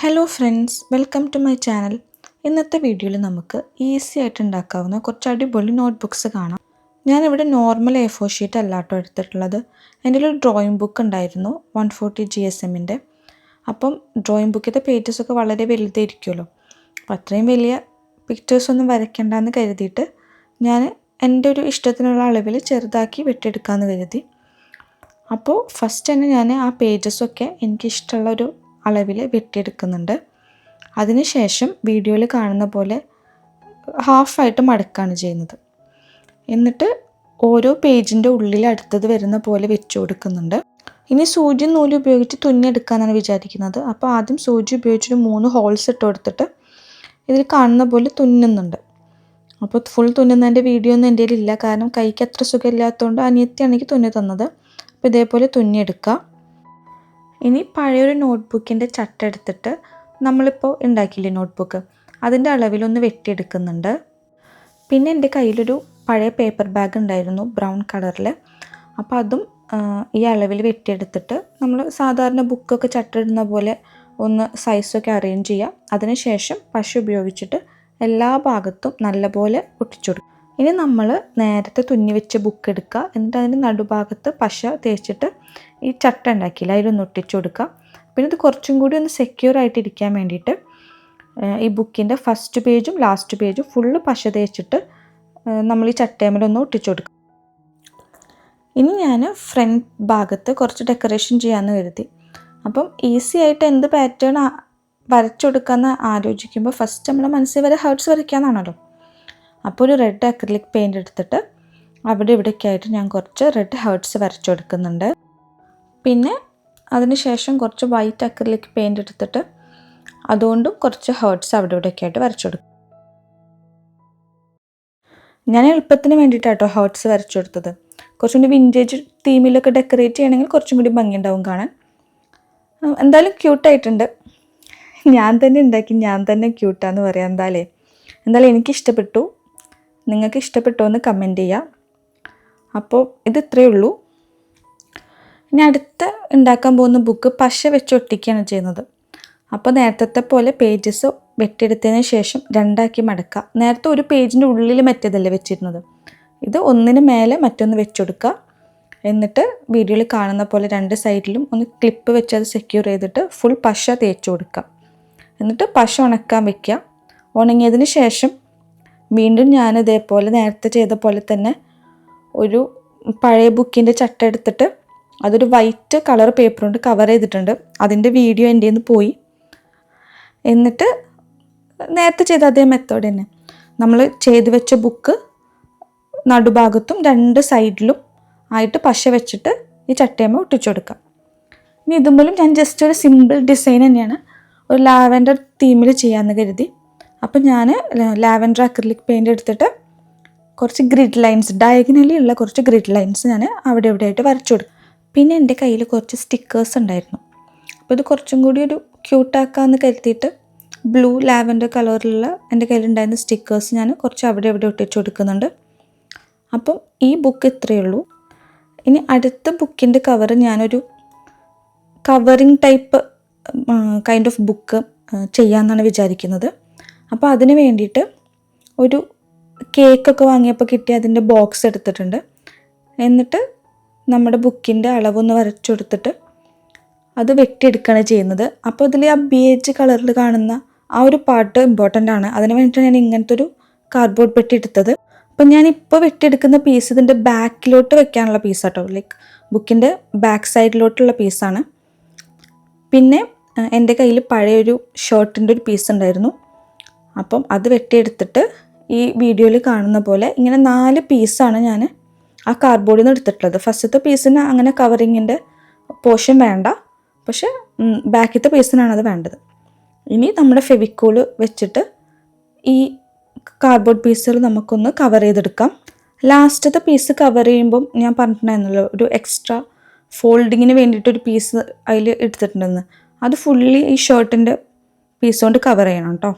Hello friends welcome to my channel ഇന്നത്തെ വീഡിയോയിൽ നമുക്ക് ഈസി ആയിട്ട് ഉണ്ടാക്കാവുന്ന കുറച്ച് അടിപൊളി നോട്ട്ബുക്ക്സ് കാണാം. ഞാനിവിടെ നോർമൽ എ ഫോർ ഷീറ്റ് അല്ലാട്ടോ എടുത്തിട്ടുള്ളത്. എന്റെ ഒരു ഡ്രോയിങ് ബുക്ക് ഉണ്ടായിരുന്നു വൺ ഫോർട്ടി ജി എസ് എമ്മിന്റെ അപ്പം ഡ്രോയിങ് ബുക്കിന്റെ പേജസൊക്കെ വളരെ വലുതായിരിക്കുമല്ലോ. അപ്പം അത്രയും വലിയ പിക്ചേഴ്സൊന്നും വരയ്ക്കണ്ടെന്ന് കരുതിയിട്ട് ഞാൻ എന്റെ ഒരു ഇഷ്ടത്തിനുള്ള അളവിൽ ചെറുതാക്കി വെട്ടിയെടുക്കാമെന്ന് കരുതി. അപ്പോൾ ഫസ്റ്റ് തന്നെ ഞാൻ ആ പേജസൊക്കെ എനിക്കിഷ്ടമുള്ള ഒരു അളവിൽ വെട്ടിയെടുക്കുന്നുണ്ട്. അതിനുശേഷം വീഡിയോയിൽ കാണുന്ന പോലെ ഹാഫായിട്ട് മടക്കാണ് ചെയ്യുന്നത്. എന്നിട്ട് ഓരോ പേജിന്റെ ഉള്ളിൽ അടുത്തത് വരുന്ന പോലെ വെച്ച് കൊടുക്കുന്നുണ്ട്. ഇനി സൂചി നൂൽ ഉപയോഗിച്ച് തുന്നിയെടുക്കാനാണ് വിചാരിക്കുന്നത്. അപ്പോൾ ആദ്യം സൂചി ഉപയോഗിച്ചൊരു മൂന്ന് ഹോൾസ് ഇട്ട് കൊടുത്തിട്ട് ഇതിൽ കാണുന്ന പോലെ തുന്നുന്നുണ്ട്. അപ്പോൾ ഫുൾ തുന്നുന്നതിന്റെ വീഡിയോ ഒന്നും എന്റെ ഇല്ല കാരണം കൈക്ക് അത്ര സുഖമില്ലാത്തതുകൊണ്ട് അനിയത്തിയാണ് എനിക്ക് തുന്നി തന്നത്. അപ്പോൾ ഇതേപോലെ തുന്നിയെടുക്കുക ഇനി പഴയൊരു നോട്ട്ബുക്കിന്റെ ചട്ട എടുത്തിട്ട് നമ്മളിപ്പോൾ ഉണ്ടാക്കിയില്ലേ നോട്ട്ബുക്ക്? അതിന്റെ അളവിലൊന്ന് വെട്ടിയെടുക്കുന്നുണ്ട്. പിന്നെ എന്റെ കയ്യിലൊരു പഴയ പേപ്പർ ബാഗ് ഉണ്ടായിരുന്നു ബ്രൗൺ കളറിൽ അപ്പോൾ അതും ഈ അളവിൽ വെട്ടിയെടുത്തിട്ട് നമ്മൾ സാധാരണ ബുക്കൊക്കെ ചട്ടിടുന്ന പോലെ ഒന്ന് സൈസൊക്കെ അറേഞ്ച് ചെയ്യുക അതിനുശേഷം പശ ഉപയോഗിച്ചിട്ട് എല്ലാ ഭാഗത്തും നല്ലപോലെ ഒട്ടിച്ചു ഇനി നമ്മൾ നേരത്തെ തുന്നി വെച്ച ബുക്ക് എടുക്കുക. എന്നിട്ട് അതിന്റെ നടുഭാഗത്ത് പശ തേച്ചിട്ട് ഈ ചട്ട ഉണ്ടാക്കിയില്ല അതിലൊന്ന് ഒട്ടിച്ചു കൊടുക്കുക. പിന്നെ ഇത് കുറച്ചും കൂടി ഒന്ന് സെക്യൂർ ആയിട്ട് ഇരിക്കാൻ വേണ്ടിയിട്ട് ഈ ബുക്കിന്റെ ഫസ്റ്റ് പേജും ലാസ്റ്റ് പേജും ഫുള്ള് പശ തേച്ചിട്ട് നമ്മൾ ഈ ചട്ടയമലൊന്ന് ഒട്ടിച്ചു കൊടുക്കുക. ഇനി ഞാൻ ഫ്രണ്ട് ഭാഗത്ത് കുറച്ച് ഡെക്കറേഷൻ ചെയ്യാമെന്ന് കരുതി. അപ്പം ഈസി ആയിട്ട് എന്ത് പാറ്റേൺ വരച്ചു കൊടുക്കാമെന്ന് ആലോചിക്കുമ്പോൾ ഫസ്റ്റ് നമ്മുടെ മനസ്സിൽ വരെ ഹേർട്സ് വരയ്ക്കാമെന്നാണല്ലോ അപ്പോൾ ഒരു റെഡ് അക്രിലിക് പെയിന്റ് എടുത്തിട്ട് അവിടെ ഇവിടേക്കായിട്ട് ഞാൻ കുറച്ച് റെഡ് ഹേർട്സ് വരച്ചു കൊടുക്കുന്നുണ്ട്. പിന്നെ അതിനുശേഷം കുറച്ച് വൈറ്റ് അക്രിലിക് പെയിന്റ് എടുത്തിട്ട് അതുകൊണ്ടും കുറച്ച് ഹേർട്സ് അവിടെ ഇവിടെയൊക്കെ ആയിട്ട് വരച്ചു കൊടുക്കും. ഞാൻ എളുപ്പത്തിന് വേണ്ടിയിട്ടാട്ടോ ഹേർട്സ് വരച്ചു കൊടുത്തത്. കുറച്ചും കൂടി വിന്റേജ് തീമിലൊക്കെ ഡെക്കറേറ്റ് ചെയ്യണമെങ്കിൽ കുറച്ചും കൂടി ഭംഗിയുണ്ടാവും കാണാൻ. എന്തായാലും ക്യൂട്ടായിട്ടുണ്ട് ഞാൻ തന്നെ ഉണ്ടാക്കി ഞാൻ തന്നെ ക്യൂട്ടാന്ന് പറയാം എന്തായാലേ. എന്തായാലും എനിക്ക് ഇഷ്ടപ്പെട്ടു നിങ്ങൾക്ക് ഇഷ്ടപ്പെട്ടോ എന്ന് കമന്റ് ചെയ്യാം. അപ്പോൾ ഇത് ഇത്രയേ ഉള്ളൂ. ഇനി അടുത്ത ഉണ്ടാക്കാൻ പോകുന്ന ബുക്ക് പശ വെച്ച് ഒട്ടിക്കുകയാണ് ചെയ്യുന്നത്. അപ്പോൾ നേരത്തെ പോലെ പേജസ് വെട്ടിയെടുത്തതിന് ശേഷം രണ്ടാക്കി മടക്കുക. നേരത്തെ ഒരു പേജിന്റെ ഉള്ളിൽ മറ്റേതല്ലേ വെച്ചിരുന്നത്? ഇത് ഒന്നിന് മേലെ മറ്റൊന്ന് വെച്ചെടുക്കുക എന്നിട്ട് വീഡിയോയിൽ കാണുന്ന പോലെ രണ്ട് സൈഡിലും ഒന്ന് ക്ലിപ്പ് വെച്ച് അത് സെക്യൂർ ചെയ്തിട്ട് ഫുൾ പശ തേച്ച് കൊടുക്കുക. എന്നിട്ട് പശ ഉണക്കാൻ വെക്കുക. ഉണങ്ങിയതിന് ശേഷം വീണ്ടും ഞാൻ ഇതേപോലെ നേരത്തെ ചെയ്ത പോലെ തന്നെ ഒരു പഴയ ബുക്കിന്റെ ചട്ട എടുത്തിട്ട് അതൊരു വൈറ്റ് കളർ പേപ്പർ കൊണ്ട് കവർ ചെയ്തിട്ടുണ്ട്. അതിന്റെ വീഡിയോ എന്റെ നിന്ന് പോയി. എന്നിട്ട് നേരത്തെ ചെയ്ത അതേ മെത്തേഡ് തന്നെ. നമ്മൾ ചെയ്ത് വെച്ച ബുക്ക് നടുഭാഗത്തും രണ്ട് സൈഡിലും ആയിട്ട് പശ വെച്ചിട്ട് ഈ ചട്ടയമ്മ ഒട്ടിച്ചു കൊടുക്കാം ഇനി ഇതുമ്പോഴും ഞാൻ ജസ്റ്റ് ഒരു സിമ്പിൾ ഡിസൈൻ തന്നെയാണ്. ഒരു ലാവൻഡർ തീമിൽ ചെയ്യാമെന്ന് കരുതി. അപ്പം ഞാൻ ലാവൻഡർ അക്രിലിക് പെയിന്റ് എടുത്തിട്ട് കുറച്ച് ഗ്രിഡ് ലൈൻസ് ഡയഗനലി ഉള്ള കുറച്ച് ഗ്രിഡ് ലൈൻസ് ഞാൻ അവിടെ ഇവിടെ ആയിട്ട് വരച്ചു കൊടുക്കും. പിന്നെ എന്റെ കയ്യിൽ കുറച്ച് സ്റ്റിക്കേഴ്സ് ഉണ്ടായിരുന്നു. അപ്പോൾ ഇത് കുറച്ചും കൂടി ഒരു ക്യൂട്ടാക്കാമെന്ന് കരുതിയിട്ട് ബ്ലൂ ലാവൻഡർ കളറിലുള്ള എന്റെ കയ്യിലുണ്ടായിരുന്ന സ്റ്റിക്കേഴ്സ് ഞാൻ കുറച്ച് അവിടെ ഇവിടെ ഒട്ടിച്ചു കൊടുക്കുന്നുണ്ട്. അപ്പം ഈ ബുക്ക് ഇത്രയേ ഉള്ളൂ. ഇനി അടുത്ത ബുക്കിന്റെ കവർ ഞാനൊരു covering type kind of book ചെയ്യാമെന്നാണ് വിചാരിക്കുന്നത്. അപ്പോൾ അതിന് വേണ്ടിയിട്ട് ഒരു കേക്കൊക്കെ വാങ്ങിയപ്പോൾ കിട്ടിയ അതിന്റെ ബോക്സ് എടുത്തിട്ടുണ്ട്. എന്നിട്ട് നമ്മുടെ ബുക്കിന്റെ അളവൊന്ന് വരച്ചെടുത്തിട്ട് അത് വെട്ടിയെടുക്കുകയാണ് ചെയ്യുന്നത്. അപ്പോൾ ഇതിൽ ആ ബേജ് കളറിൽ കാണുന്ന ആ ഒരു പാർട്ട് ഇമ്പോർട്ടന്റ് ആണ്. അതിന് വേണ്ടിയിട്ടാണ് ഞാൻ ഇങ്ങനത്തെ ഒരു കാർഡ്ബോർഡ് പെട്ടി എടുത്തത്. അപ്പം ഞാനിപ്പോൾ വെട്ടിയെടുക്കുന്ന പീസ് ഇതിന്റെ ബാക്കിലോട്ട് വെക്കാനുള്ള പീസ് കേട്ടോ ലൈക്ക് ബുക്കിന്റെ ബാക്ക് സൈഡിലോട്ടുള്ള പീസാണ് പിന്നെ എന്റെ കയ്യിൽ പഴയൊരു ഷർട്ടിന്റെ ഒരു പീസ് ഉണ്ടായിരുന്നു. അപ്പം അത് വെട്ടിയെടുത്തിട്ട് ഈ വീഡിയോയിൽ കാണുന്ന പോലെ ഇങ്ങനെ നാല് പീസാണ് ഞാൻ ആ കാർഡ്ബോർഡിൽ നിന്ന് എടുത്തിട്ടുള്ളത്. ഫസ്റ്റത്തെ പീസിന് അങ്ങനെ കവറിങ്ങിന്റെ പോർഷൻ വേണ്ട. പക്ഷേ ബാക്കിത്തെ പീസിനാണ് അത് വേണ്ടത്. ഇനി നമ്മുടെ ഫെവിക്കോൾ വെച്ചിട്ട് ഈ കാർഡ്ബോർഡ് പീസുകൾ നമുക്കൊന്ന് കവർ ചെയ്തെടുക്കാം. ലാസ്റ്റത്തെ പീസ് കവർ ചെയ്യുമ്പം ഞാൻ പറഞ്ഞിട്ടുണ്ടായിരുന്നല്ലോ ഒരു എക്സ്ട്രാ ഫോൾഡിങ്ങിന് വേണ്ടിയിട്ടൊരു പീസ് അതിൽ എടുത്തിട്ടുണ്ടെന്ന്. അത് ഫുള്ളി ഈ ഷർട്ടിന്റെ പീസ് കൊണ്ട് കവർ ചെയ്യണം കേട്ടോ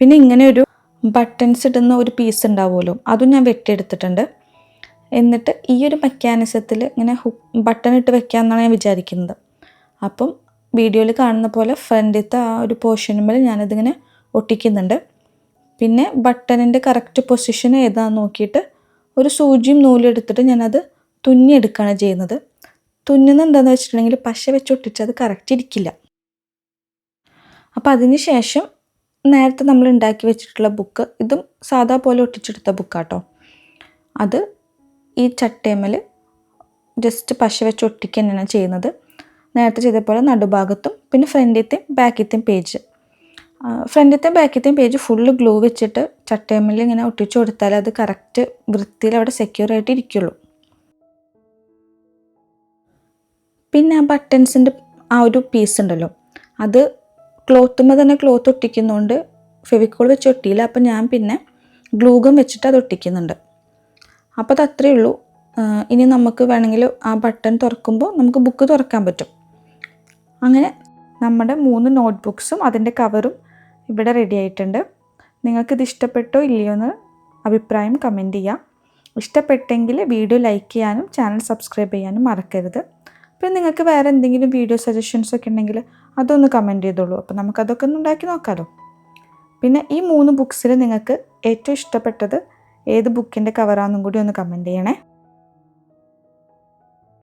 പിന്നെ ഇങ്ങനെ ഒരു ബട്ടൺസ് ഇടുന്ന ഒരു പീസ് ഉണ്ടാവുമല്ലോ അതും ഞാൻ വെട്ടിയെടുത്തിട്ടുണ്ട്. എന്നിട്ട് ഈ ഒരു മെക്കാനിസത്തിൽ ഇങ്ങനെ ബട്ടൺ ഇട്ട് വെക്കാമെന്നാണ് ഞാൻ വിചാരിക്കുന്നത്. അപ്പം വീഡിയോയിൽ കാണുന്ന പോലെ ഫ്രണ്ടിലത്തെ ആ ഒരു പോർഷനുമ്പോൾ ഞാനതിങ്ങനെ ഒട്ടിക്കുന്നുണ്ട്. പിന്നെ ബട്ടണിന്റെ കറക്റ്റ് പൊസിഷൻ ഏതാണെന്ന് നോക്കിയിട്ട് ഒരു സൂചിയും നൂലും എടുത്തിട്ട് ഞാനത് തുന്നിയെടുക്കുകയാണ് ചെയ്യുന്നത്. തുന്നുന്നത് എന്താണെന്ന് വെച്ചിട്ടുണ്ടെങ്കിൽ പശ വെച്ച് ഒട്ടിച്ച് കറക്റ്റ് ഇരിക്കില്ല. അപ്പോൾ അതിന് ശേഷം നേരത്തെ നമ്മൾ ഉണ്ടാക്കി വെച്ചിട്ടുള്ള ബുക്ക് ഇതും സാധാ പോലെ ഒട്ടിച്ചെടുത്ത ബുക്കാട്ടോ. അത് ഈ ചട്ടേമ്മൽ ജസ്റ്റ് പശ വെച്ച് ഒട്ടിക്കുക തന്നെയാണ് ചെയ്യുന്നത്. നേരത്തെ ചെയ്ത പോലെ നടുഭാഗത്തും പിന്നെ ഫ്രണ്ടിലത്തെയും ബാക്കിലത്തെയും പേജ് ഫ്രണ്ടിലത്തെയും ബാക്കിലത്തെയും പേജ് ഫുള്ള് ഗ്ലൂ വെച്ചിട്ട് ചട്ടേമ്മൽ ഇങ്ങനെ ഒട്ടിച്ചു കൊടുത്താൽ അത് കറക്റ്റ് വൃത്തിയിൽ അവിടെ സെക്യൂർ ആയിട്ട് ഇരിക്കുള്ളൂ. പിന്നെ ആ ബട്ടൺസിന്റെ ആ ഒരു പീസ് ഉണ്ടല്ലോ അത് ക്ലോത്തുമ്പോൾ തന്നെ ക്ലോത്ത് ഒട്ടിക്കുന്നുണ്ട്. ഫെവിക്കോൾ വെച്ച് ഒട്ടിയില്ല. അപ്പം ഞാൻ പിന്നെ ഗ്ലൂഗം വെച്ചിട്ട് അത് ഒട്ടിക്കുന്നുണ്ട്. അപ്പോൾ അത് അത്രയേ ഉള്ളൂ. ഇനി നമുക്ക് വേണമെങ്കിൽ ആ ബട്ടൺ തുറക്കുമ്പോൾ നമുക്ക് ബുക്ക് തുറക്കാൻ പറ്റും. അങ്ങനെ നമ്മുടെ മൂന്ന് നോട്ട് ബുക്സും അതിന്റെ കവറും ഇവിടെ റെഡി ആയിട്ടുണ്ട്. നിങ്ങൾക്കിത് ഇഷ്ടപ്പെട്ടോ ഇല്ലയോ എന്ന് അഭിപ്രായം കമന്റ് ചെയ്യാം. ഇഷ്ടപ്പെട്ടെങ്കിൽ വീഡിയോ ലൈക്ക് ചെയ്യാനും ചാനൽ സബ്സ്ക്രൈബ് ചെയ്യാനും മറക്കരുത്. പിന്നെ നിങ്ങൾക്ക് വേറെ എന്തെങ്കിലും വീഡിയോ സജഷൻസ് ഒക്കെ ഉണ്ടെങ്കിൽ അതൊന്ന് കമന്റ് ചെയ്തോളൂ. അപ്പോൾ നമുക്കതൊക്കെ ഒന്ന് ഉണ്ടാക്കി നോക്കാമല്ലോ പിന്നെ ഈ മൂന്ന് ബുക്സിൽ നിങ്ങൾക്ക് ഏറ്റവും ഇഷ്ടപ്പെട്ടത് ഏത് ബുക്കിന്റെ കവറാണെന്നും കൂടി ഒന്ന് കമന്റ് ചെയ്യണേ.